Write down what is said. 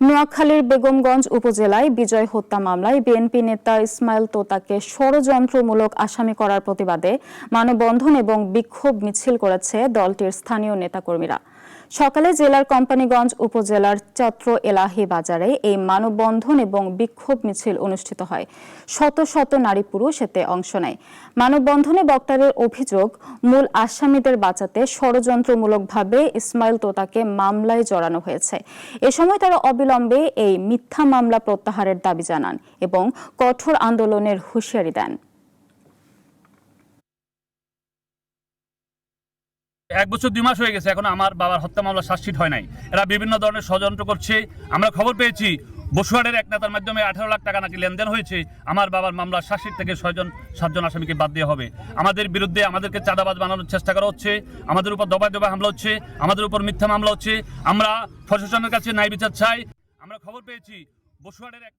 নোয়াখালীর বেগমগঞ্জ উপজেলায় বিজয় হত্যা মামলায় বিএনপি নেতা ইসমাইল তোতাকে ষড়যন্ত্রমূলক আসামি করার প্রতিবাদে মানববন্ধন এবং বিক্ষোভ মিছিল করেছে দলটির স্থানীয় নেতাকর্মীরা। সকালে জেলার কোম্পানিগঞ্জ উপজেলার চত্র এলাহি বাজারে এই মানববন্ধন এবং বিক্ষোভ মিছিল অনুষ্ঠিত হয়। শত শত নারী পুরুষ এতে অংশ নেয়। মানববন্ধনে বক্তাদের অভিযোগ, মূল আসামিদের বাঁচাতে ষড়যন্ত্রমূলকভাবে ইসমাইল তোতাকে মামলায় জড়ানো হয়েছে। এ সময় তারা অবিলম্বে এই মিথ্যা মামলা প্রত্যাহারের দাবি জানান এবং কঠোর আন্দোলনের হুঁশিয়ারি দেন। এক বছর দুই মাস হয়ে গেছে, এখন আমার বাবার হত্যা মামলা শাসিত হয় নাই। এরা বিভিন্ন ধরনের ষড়যন্ত্র করছে। আমরা খবর পেয়েছি, বসুয়ারের এক নেতার মাধ্যমে আঠারো লাখ টাকা নাকি লেনদেন হয়েছে। আমার বাবার মামলা শাসিত থেকে ছয়জন, সাতজন আসামিকে বাদ দেওয়া হবে। আমাদের বিরুদ্ধে আমাদেরকে চাঁদাবাজ বানানোর চেষ্টা করা হচ্ছে। আমাদের উপর দবায় দবায় হামলা হচ্ছে। আমাদের উপর মিথ্যা মামলা হচ্ছে। আমরা প্রশাসনের কাছে ন্যায় বিচার চাই। আমরা খবর পেয়েছি, বসুয়ারের এক